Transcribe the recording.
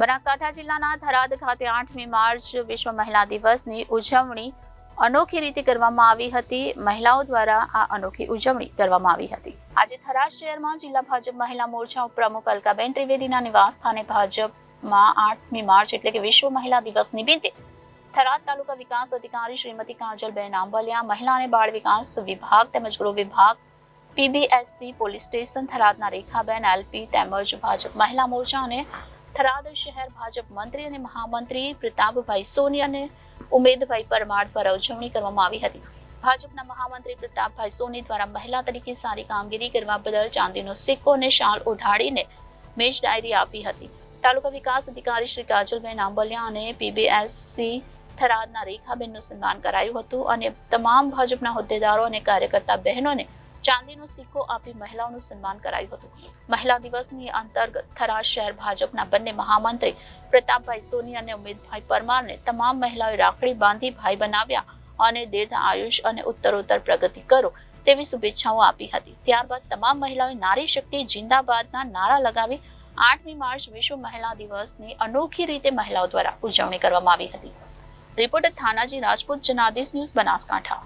બનાસકાંઠા જિલ્લાના થરાદ ખાતે આઠમી માર્ચ વિશ્વ મહિલા દિવસની ઉજવણી અનોખી રીતે કરવામાં આવી હતી. મહિલાઓ દ્વારા આ અનોખી ઉજવણી કરવામાં આવી હતી. આજે થરાદ શહેરમાં જિલ્લા ભાજપ મહિલા મોરચા ઉપપ્રમુખ અલકાબેન ત્રિવેદીના નિવાસ સ્થાને ભાજપમાં આઠમી માર્ચ એટલે કે વિશ્વ મહિલા દિવસ નિમિત્તે થરાદ તાલુકા વિકાસ અધિકારી શ્રીમતી કાજલબેન આંબલિયા, મહિલા અને બાળ વિકાસ વિભાગ તેમજ ગૃહ વિભાગ, પીબીએસસી, પોલીસ સ્ટેશન, થરાદના રેખાબેન, એલપી તેમજ ભાજપ મહિલા મોરચા અને થરાદ શહેર ભાજપ મંત્રી અને મહામંત્રી પ્રતાપભાઈ સોની અને ઉમેદભાઈ પરમાર દ્વારા ઉજવણી કરવામાં આવી હતી. ભાજપના મહામંત્રી પ્રતાપભાઈ સોની દ્વારા મહિલા તરીકે સારી કામગીરી કરવા બદલ ચાંદીનો સિક્કો અને શાલ ઓઢાડીને મેચ ડાયરી આપી હતી. તાલુકા વિકાસ અધિકારી શ્રી કાજલબેન આંબલિયા અને પીબીએસસી થરાદના રેખાબેનનું સન્માન કરાયું હતું અને તમામ ભાજપના હોદ્દેદારો અને કાર્યકર્તા બહેનોને ચાંદીનો સિક્કો આપી મહિલાઓનું સન્માન કરાયું હતું. મહિલા દિવસની અંતર્ગત થરાદ શહેર ભાજપના બંને મહામંત્રી પ્રતાપભાઈ સોની અને ઉમેદભાઈ પરમારને તમામ મહિલાઓએ રાખડી બાંધી ભાઈ બનાવ્યા અને દીર્ઘ આયુષ અને ઉત્તરોત્તર પ્રગતિ કરો તેવી શુભેચ્છાઓ આપી હતી. ત્યારબાદ તમામ મહિલાઓએ નારી શક્તિ જિંદાબાદના નારા લગાવી આઠમી માર્ચ વિશ્વ મહિલા દિવસની અનોખી રીતે મહિલાઓ દ્વારા ઉજવણી કરવામાં આવી હતી. Reporter Thanaji Rajput, Janadesh news Banaskantha.